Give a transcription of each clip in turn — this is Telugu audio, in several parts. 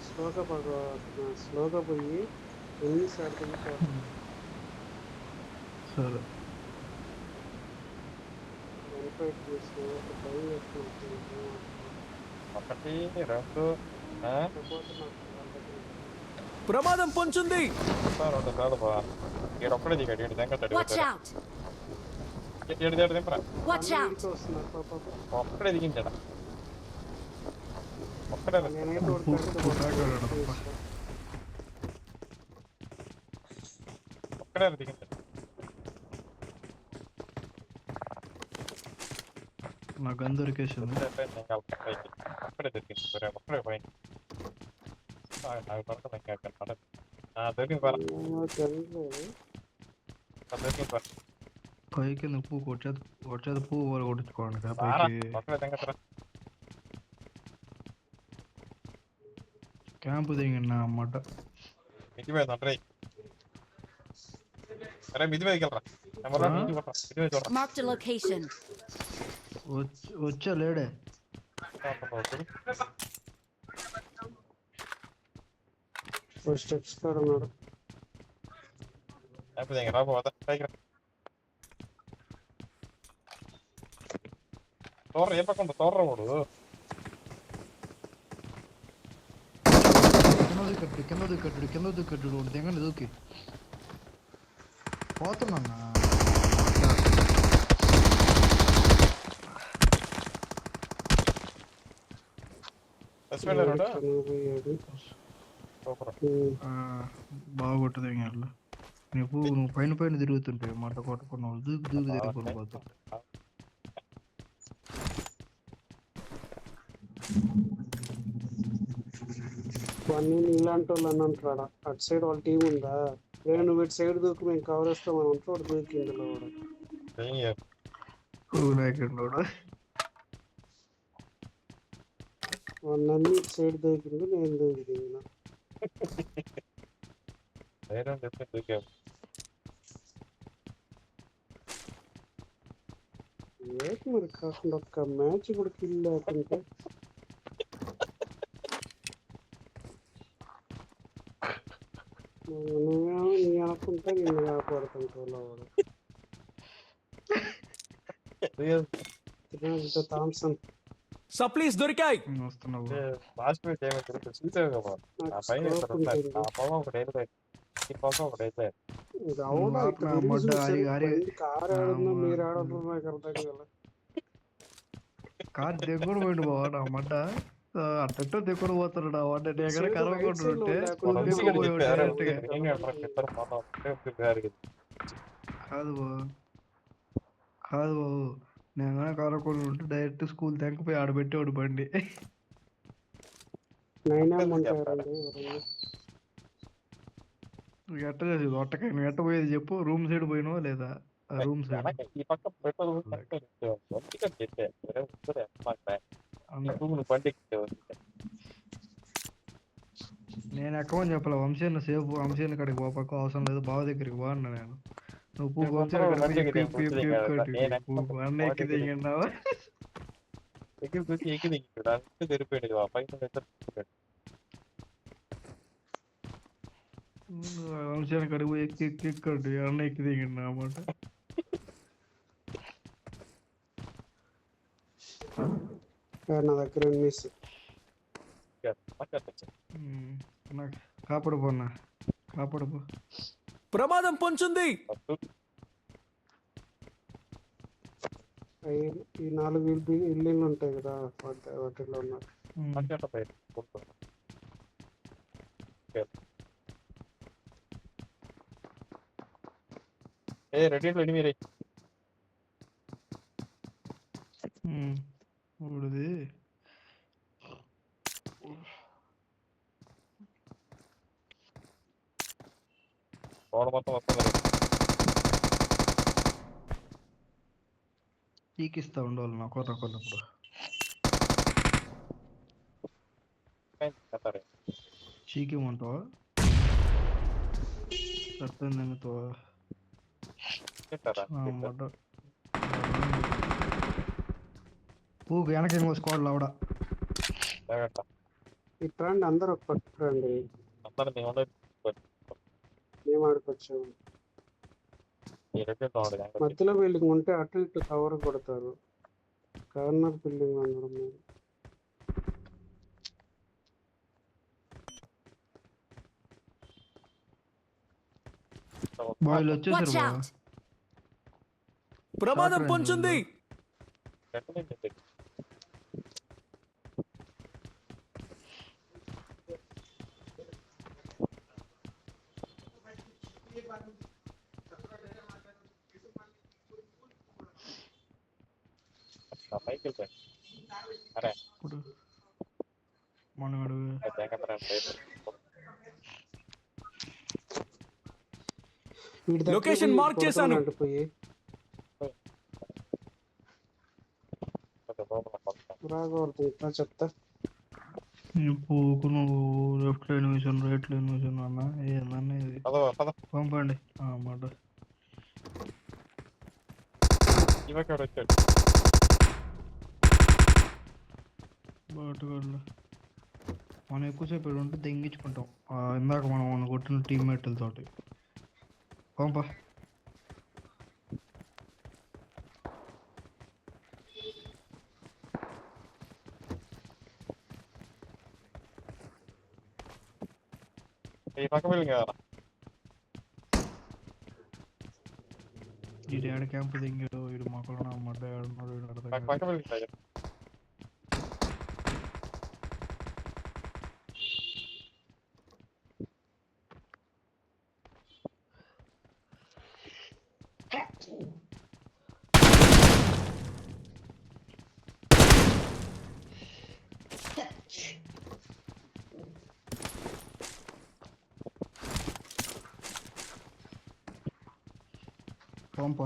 స్లోగా బాగా స్లోగా పోయి ఎన్ని సార్లు సరే వెనకైట్ చేసి ఒక భయం వేసుకుంటుంది ఒకటి రెండు ఆ? కాకపోతే నాకు వాళ్ళ దగ్గర ప్రమాదం పొంచుంది ఒకటో రెండు కాదు బా ఈడు ఒక్కడే దిగాడు ఈడు దెంగతాడు Watch out! ఏడు దేడు దింపరా Watch out! ఇంటికి వస్తున్నారు పాప ఒక్కడే దిగించాడు ఒక్కడే రా. నేనైతే ఒకటి ఉప్పు తాగాడు తప్ప. ఒక్కడే రా తెలియలేదు దొరికింది పరా పైకి కింద పువ్వు కొట్టేది కొట్టేది పువ్వు వాళ్ళు కొట్టించుకోండి కదా రారా పైకి ఒక్కడే దెంగతరా క్యాంపు దిగిన అన్నమాట మిది మీద ఉంటాయి అరే మిది మీదకి వెళ్ళరా ఎవరా మిది కొట్టరా మిది మీద చూడరా Marked a location. వచ్చి వచ్చా లేడే ఒక స్టెప్స్ కాడ ఉన్నాడు లేకపోతే ఇంక రాబోదా పైకి రా తోర్ర ఏ పక్క తోర్ర వాడు కింద దిక్కట్టు కింద దిక్కట్టు కింద దిక్కట్టు ఒకటి దిగండి దూకి పోతున్నా చచ్చిపోయాడు పోయాడు సూపర్. బాగా కొట్టు దిగాడు నువ్వు నువ్వు పైన పైన తిరుగుతుంటావు మాట కొట్టుకున్నావు దూకి దూకి తిరుగుకుని అన్నీ ఇలాంటి వాళ్ళు అని అంటారా అటు సైడ్ వాళ్ళ టీం ఉందా? లేదు నువ్వు ఇటు సైడ్ దూకి మేము కవర్ వేస్తామని అంటే వాడు దూకి నన్ను ఇటు సైడ్ దూకిండు నేను దూకి దిగిన ధైర్యం చెప్పి దూకావు ఏంటి మరి కాకుండా ఒక్క మ్యాచ్ కూడా కిల్ లేకుంటే నువ్వేమో నీ అనుకుంటే నిన్ను కాపాడుతుంటావు వాడు తిరిగి థామ్సన్ సప్లీస్ దొరికాయి. వస్తున్నావు లాస్ట్ వీక్ ఏమో తెలుసు? చూసావు కదా? ఆ నాకు పైన స్కోప్ ఇక్కడ ఉన్నాయి. ఉంటుంది ఆ పొగ ఒకటి అయితే. ఈ పొగ ఒకటి కాదు పోయిండు బావ నా మడ్డ. అట్టట్టు దిగుడు పోతున్నాడు దగ్గర. కాదు బావ కాదు బాబు. నేను కానీ ఉంటే డైరెక్ట్ స్కూల్ ఆడబెట్టేవాడు బండి నైనా ఉంటారండి ఎవరన్నా నువ్వు ఎట్ట చేసేది? ఎట్ట పోయేది చెప్పు? రూమ్ సైడ్ పోయినావా లేదా? Room side? బండి. నేను ఎక్కమని చెప్పలే వంశీన్న సేపు వంశీన్న కాడికి పోపక్క అవసరం లేదు బావ దగ్గరికి బా అన్నా నేను. నువ్వు పూ నేను వంశీ కొంచెం కాడికి మంచిగా పోయి పీ- దిగాను, పీ- మంచిగా పీ- దిగాను. కట్టి నేను పూ. ఎక్కను, అన్న ఎక్కి బాగా దిగినావా ఎక్కి చూసి ఎక్కి దిగించాడు అంతే తెరిపోయాడు ఆ ప్రమాదం పొంచుంది. ఈ నాలుగు ఇల్లు ఇల్లు ఉంటాయి కదా వాటి వాటిలో ఉన్నారు. ఏ రెడీ రెడీ మీరే. ఉమ్. రోడ్ మొత్తం వస్తుంది పీకిస్తా ఉండాలి నా కొత్త కొన్నప్పుడు తింటారా మొట్ట ఊకు వెనక ఇంకో స్క్వాడ్ లావడా జాగ్రత్త ఇట్రండి అందరూ ఒక పట్టుకురండి అందరూ ఉండదు జాగ్రత్త మధ్యలో బిల్డింగ్ ఉంటే అటు ఇటు కవర్ కొడతారు. కార్నర్ బిల్డింగ్ అందరం మీరు. వచ్చేసారు! ప్రమాదం పొంచుంది. పైకి వెళ్ళిపోయింది అరే పోయి mark చేశాను. చెప్తా పూకు నువ్వు లెఫ్ట్ లైన్ వేసాను రైట్ లైన్ వేసాను అన్న ఏందన్న ఇది పద పద పంపండి ఆ మాట వచ్చాడు బాటుగాళ్ళు మనం ఎక్కువసేపు ఇక్కడ ఉంటే దెంగించుకుంటాం ఆ, ఇందాక మనం మన కొట్టిన టీమ్మేట్లతోటి పంప ఈ పక్క వెళ్ళి కదా ఈ డాడ్ క్యాంప్ దింగాడు వీడు మొక్కలు అమ్మడ్డ ఏడున్నాడు వీడు అర్థం పక్క కాదు. పంప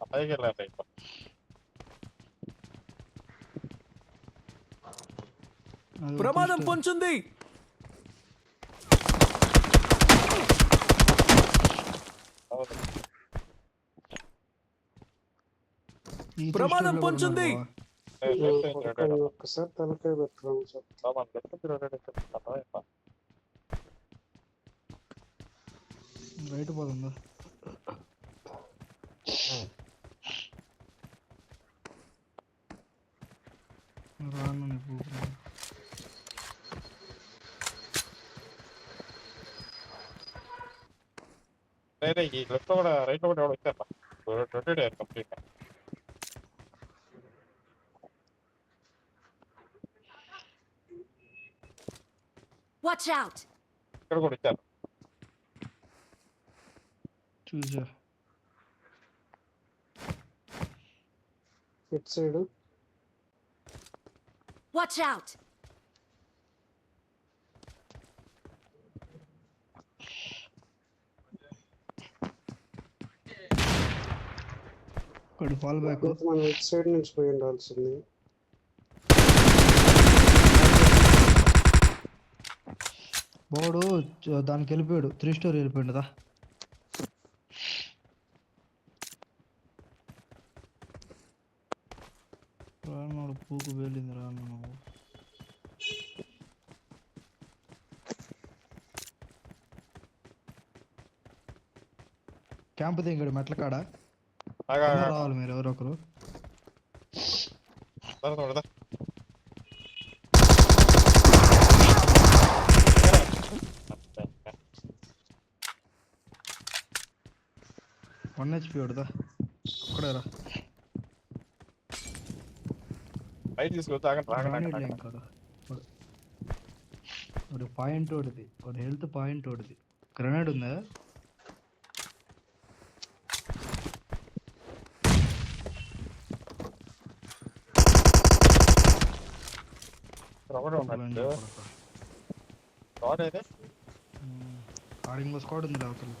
ఆ పైకి వెళ్ళండి ఇప్పుడు అది ప్రమాదం. పొంచుంది ప్రమాదం పొంచుంది. ఒక్కసారి తలకాయ పెట్టడం. రైట్ పోతుందా రాను నీ పూకు. లేదు ఈ లెఫ్ట్ కూడా రైట్ కూడా ఎవరు వచ్చారు కంప్లీట్ Watch out! ఇక్కడ కూడా వచ్చారు చూసా ఇటు సైడ్ Watch out! ఇక్కడ ఫాల్ బ్యాక్ మనం ఇటు సైడ్ నుంచి పోయి ఉండాల్సింది బాడు దానికి వెళ్ళిపోయాడు. త్రీ స్టోర్ వెళ్ళిపోయాడు దా రానుడు పూకు వేలింది రాను నువ్వు. క్యాంప్ దిగాడు మెట్ల కాడ రావాలి మీరు ఎవరో వన్ హెచ్పి వాడుదా అక్కడే రా బయట తీసుకొచ్చి ఆగండి ఆగండి రానీలే ఆగండి ఇంకా రా. వాడు- వాడు పాయింట్ ఓడిది. వాడు హెల్త్ పాయింట్ ఓడిది. గ్రనేడ్ ఉందా? రాడ్ అయితే ఆడ ఇంకో స్క్వాడ్ ఉంది అవతల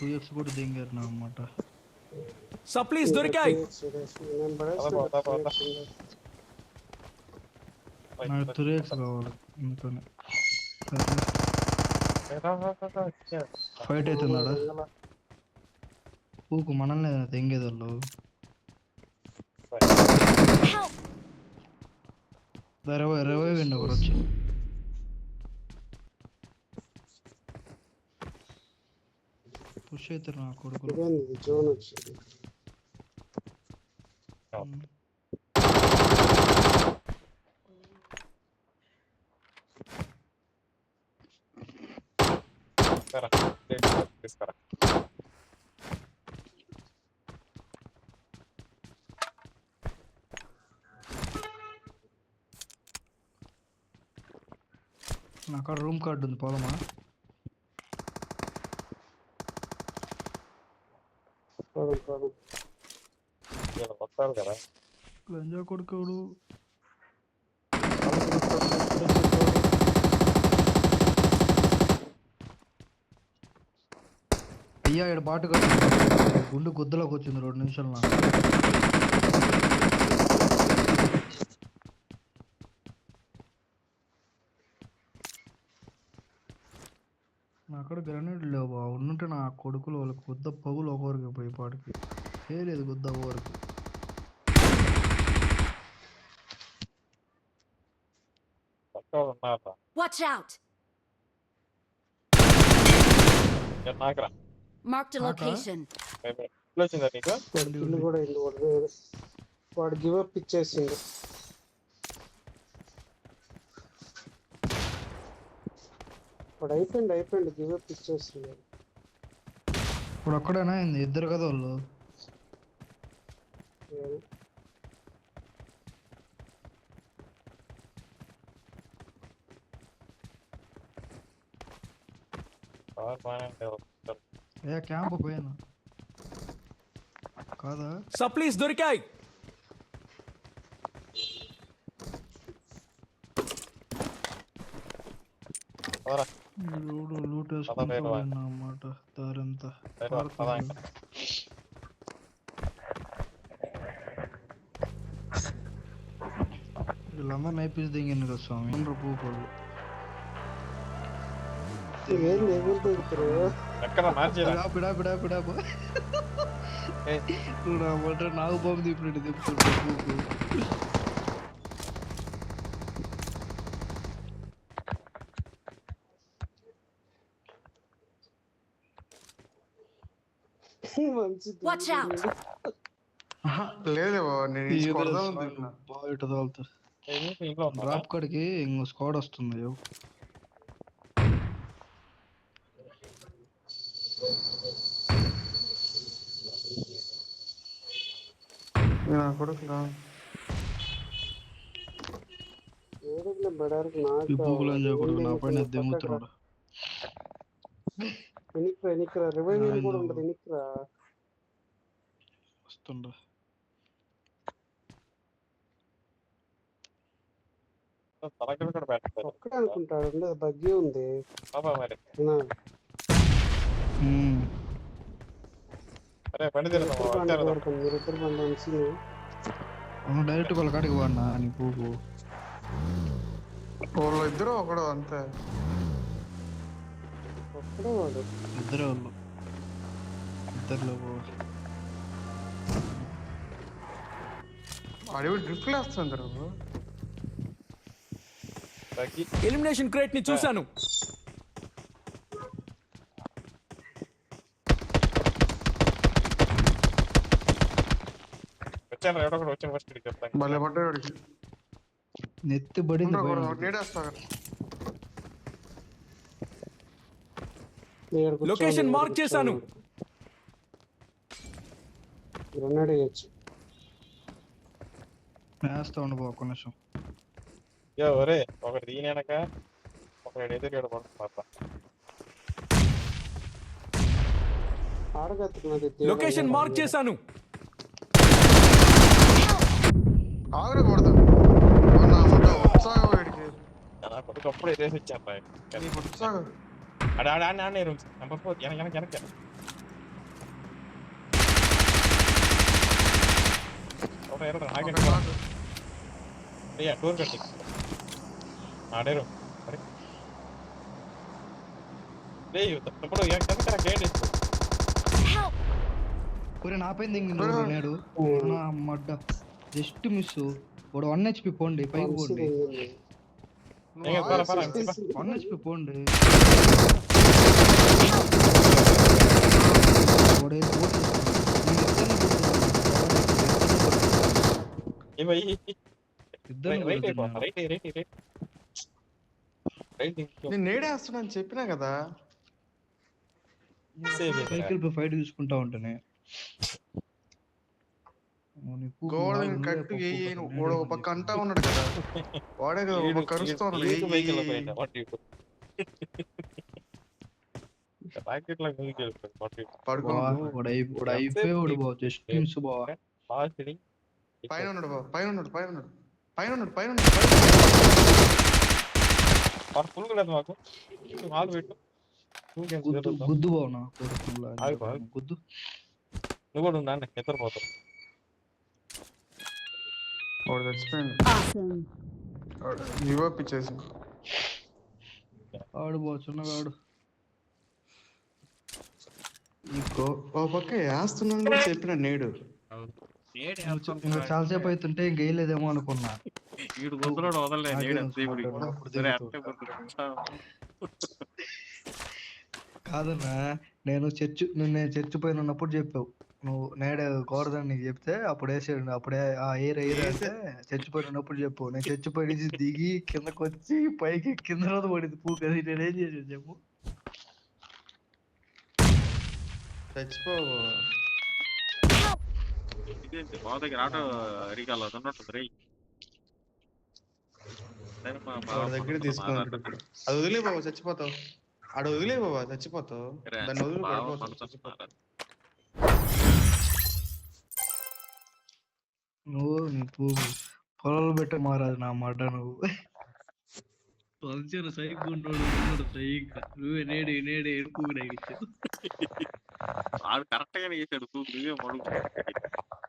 టూ ఎక్స్ కూడా దింగారు నా అన్నమాట. సప్లీస్ దొరికాయి. నాకు తురేక్స్ కావాలి అందుకని ఫైట్ అవుతున్నాడా? ఊకు మనల్ని Help! ఇరవై ఇరవై వెండి ఒకరు వచ్చి పుష్ అవుతారు నా కొడుకులు. జోన్ వచ్చింది. తీసుకురా. నా కాడ రూమ్ కార్డు ఉంది పోదామా? పోదాం పోదాం వీళ్ళు వస్తారు కదా. లంజా కొడుకోడు అయ్యా ఇక్కడ బాటు కట్టు గుండు గుద్దలోకి వచ్చింది రెండు నిమిషాలు నాకు నా అక్కడ గ్రనేడ్ లేవు బా. ఉండుంటే నా కొడుకులు వాళ్ళకి గుద్ద పగులు ఒకరికి పోయి పాటికి లేదు గుద్ద ఒకరికి పక్క ఉన్నారా Watch out! నేను నాకురా Marked a Taka? location. ఇల్లు వచ్చిందా నీకు వాడి ఇల్లు కూడా అయింది వాడు వాడు గివ్ అప్ ఇచ్చేసిండు వాడు అయిపోయింది అయిపోయింది గివ్ అప్ ఇచ్చేసిండు ఇప్పుడు ఒక్కడేనా అయింది ఇద్దరు కదా వాళ్ళు. ఏం? క్యాంప్ పోయాను కాదా? సప్లీస్ దొరికాయి. పదరా. రోడ్డు లూట్ పద వేసుకుంటూ వేగవా. అన్నమాట దారంతా వేగవా, పద ఇంకా. వీళ్ళందరూ నైపీస్ దింగింది కదా స్వామి అందరూ పూకోళ్ళు ఏంది ఎవరు దొరుకుతారు ఎక్కడ మార్చేరా పిడా పిడా పిడా పిడా పో. ఏయ్. నువ్వు నా మాట నాకు బాంబు తిప్పినట్టు తిప్పుతుంటా Watch out! లేదు నేను కొడదాం. బాగా ఇటు డ్రాప్ కాడికి ఇంకో స్క్వాడ్ వస్తుంది. నా కొడుకు రా. ఏడుగుల బడారికి నాకు ఈ పూకులు అని చెప్పకూడదు నా పైన. దిమ్ముతున్నాడు వెనక్కిరా వెనక్కిరా రివైవ్ కూడా ఉండదు వెనక్కిరా వస్తుండ తలకలు కూడా పెట్టలేదు ఒక్కడే అనుకుంటాడు బగ్గి ఉంది మీరిద్దరు బండి అనేసి డైరెక్ట్ వాళ్ళ కాడికి వాడినా నీ పూకు. వాళ్ళు ఇద్దరు ఒకడు అంతే. ఒక్కడే వాడు. ఇద్దరే వాళ్ళు. ఇద్దరులో ఎలిమినేషన్ క్రేట్ని చూశాను. వచ్చాను ఎవడో కూడా వచ్చిన ఫస్ట్ చెప్తాను భలే పడ్డాడు వాడికి. నెత్తి పడింది లొకేషన్ మార్క్ చేశాను. గ్రెనేడ్ వేయచ్చు వేస్తా ఉండు ఒక్క నిమిషం ఏ ఒరే ఒకటి దీని వెనక ఒకటి ఎదురు ఆడగత్తుకున్నది లొకేషన్ మార్క్ చేశాను కొడుకు అప్పుడు ఎదేసి ఇచ్చాను నీకు ఉత్సాహం ఆడ ఆడ ఆడ ఆడ నెంబర్ ఫోర్ వెనక వెనక వెనక ఒరే నా పైన. నేడు. నా మడ్డ. జస్ట్ మిస్ వాడు వన్ హెచ్పి పోండి పైకి పోండి. వన్ హెచ్పి పోండి. వాడు ఓటు ఇవి ఇద్దరు రైట్ అయిపో రైట్ రైట్ రైట్ రైట్ నేను నేడేస్తున్నా అని చెప్పినా కదా? సైకిల్ పై ఫైట్ చూసుకుంటా ఉంటానే. గోడ కట్టు వాడు ఒక పక్క అంటా ఉన్నాడు కదా. వాడే కదా ఒక పక్క అరుస్తా ఉన్నాడు. రాకెట్ లాగా పడుకో బా, వాడు అయి- వాడు అయిపోయాడు బా జస్ట్ మిస్ బా బాగా పైన ఉన్నాడు బాబు పైన ఉన్నాడు పైన ఉన్నాడు పైన ఉన్నాడు పైన ఉన్నాడు. ఫుల్ లేదు మాకు. మాకు పెట్టు. గుద్దు బావునా. గుద్దు నువ్వు కూడా ఉన్నా నిద్రపోతావు వాడు చచ్చిపోయింది ఆడు ఇంకో ఓ పక్క వేస్తున్నాను కూడా చెప్పిన నేడు. ఇంకా చాలాసేపు అవుతుంటే ఇంక వేయలేదేమో అనుకున్నా. వీడు. కాదన్నా నేను చర్చ్ నేను చర్చ్ పైన ఉన్నప్పుడు చెప్పావు. నువ్వు నేడు కోరదని నీకు చెప్తే అప్పుడు వేసాడు అప్పుడే ఆ ఎయిర్ ఎయిర్ అంటే పైన ఉన్నప్పుడు చెప్పు. నేను చర్చ్ పై నుంచి దిగి కిందకి వచ్చి పైకి కింద రోజు పడింది పూక అది నేను ఏం చేసాను చెప్పు? చచ్చిపో ఇదేంటి? బావ దగ్గర ఆటో అరికాల ఉన్నట్టుంది రే. సరే మా బావ వాడి దగ్గర తీసుకున్నాడు. అది వదిలే బాబా చచ్చిపోతావు. ఆడ వదిలే బాబా చచ్చిపోతావు. దాన్ని వదిలి పడిపోతావు చచ్చిపోతావు. నువ్వు పొలాలు పెట్టే మారాదు నా మాట నువ్వు. పంచర్ సైక్ ఉన్నాడు ఉన్నాడు సైక్ నువ్వే నేడు నేడు ఎడుపు వాడు కరెక్ట్ గానే చేశాడు నువ్వే మడుగు